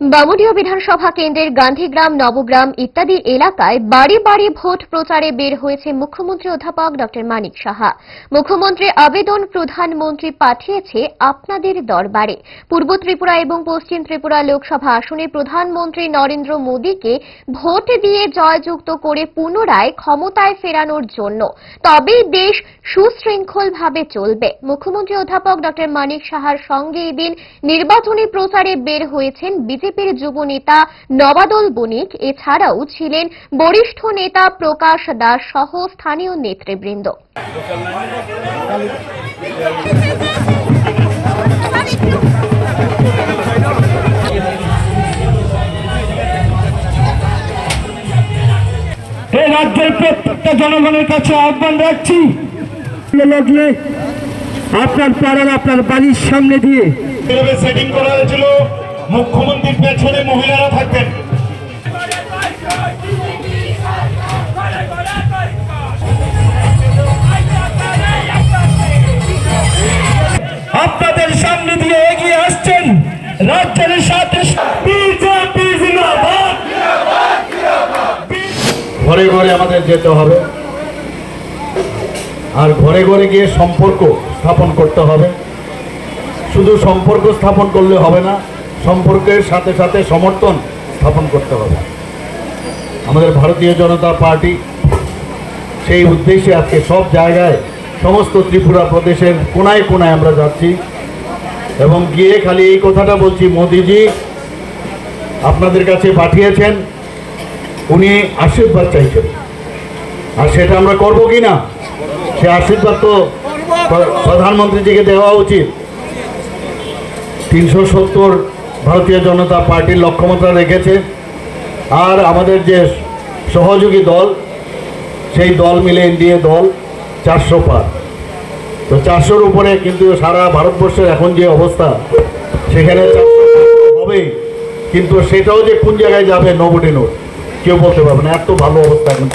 বামুডিয়া বিধানসভা কেন্দ্রের গান্ধীগ্রাম, নবগ্রাম ইত্যাদি এলাকায় বাড়ি বাড়ি ভোট প্রচারে বের হয়েছে মুখ্যমন্ত্রী অধ্যাপক ড. মানিক সাহা। মুখ্যমন্ত্রী আবেদন প্রধানমন্ত্রী পাঠিয়েছে আপনাদের দরবারে। পূর্ব ত্রিপুরা এবং পশ্চিম ত্রিপুরা লোকসভা আসনে প্রধানমন্ত্রী নরেন্দ্র মোদীকে ভোট দিয়ে জয়যুক্ত করে পুনরায় ক্ষমতায় ফেরানোর জন্য। তবেই দেশ সুশৃঙ্খলভাবে চলবে। মুখ্যমন্ত্রী অধ্যাপক ড. মানিক সাহার সঙ্গে এদিন নির্বাচনী প্রচারে বের হয়েছেন বিজেপির যুব নেতা নবাদল বণিক এছাড়াও ছিলেন বরিষ্ঠ নেতা প্রকাশ দাস সহ স্থানীয় নেতৃবৃন্দ। এই রাজ্যের প্রত্যেকটা জনগণের কাছে আহ্বান রাখছি লাগলে আপনার পাড়ার আপনার বাড়ির সামনে দিয়ে। সেটিং করা হয়েছিল। মুখ্যমন্ত্রীর পেছনে মহিলারা থাকতেন আপনাদের সামনে দিয়ে এগিয়ে আসছেন রাজ্যের সাথে ঘরে ঘরে আমাদের যেতে হবে। আর ঘরে ঘরে গিয়ে সম্পর্ক স্থাপন করতে হবে। শুধু সম্পর্ক স্থাপন করলে হবে না সম্পর্কের সাথে সাথে সমর্থন স্থাপন করতে হবে। আমাদের ভারতীয় জনতা পার্টি সেই উদ্দেশ্যে আজকে সব জায়গায় সমস্ত ত্রিপুরা প্রদেশের কোনায় কোনায় আমরা যাচ্ছি এবং গিয়ে খালি এই কথাটা বলছি, মোদিজি আপনাদের কাছে পাঠিয়েছেন, উনি আশীর্বাদ চাইছেন। আর সেটা আমরা করব কি না? সে আশীর্বাদ তো প্র- প্রধানমন্ত্রীজিকে দেওয়া উচিত। তিনশো সত্তর ভারতীয় জনতা পার্টির লক্ষ্যমাত্রা রেখেছে। আর আমাদের যে সহযোগী দল, সেই দল মিলে এনডিএ দল চারশো পার। তো চারশোর উপরে কিন্তু সারা ভারতবর্ষের এখন যে অবস্থা, সেখানে চারশো হবে কিন্তু সেটাও যে কোন জায়গায় যাবে নোবডি নোট, কেউ বলতে পারবে না। এত ভালো অবস্থা এখন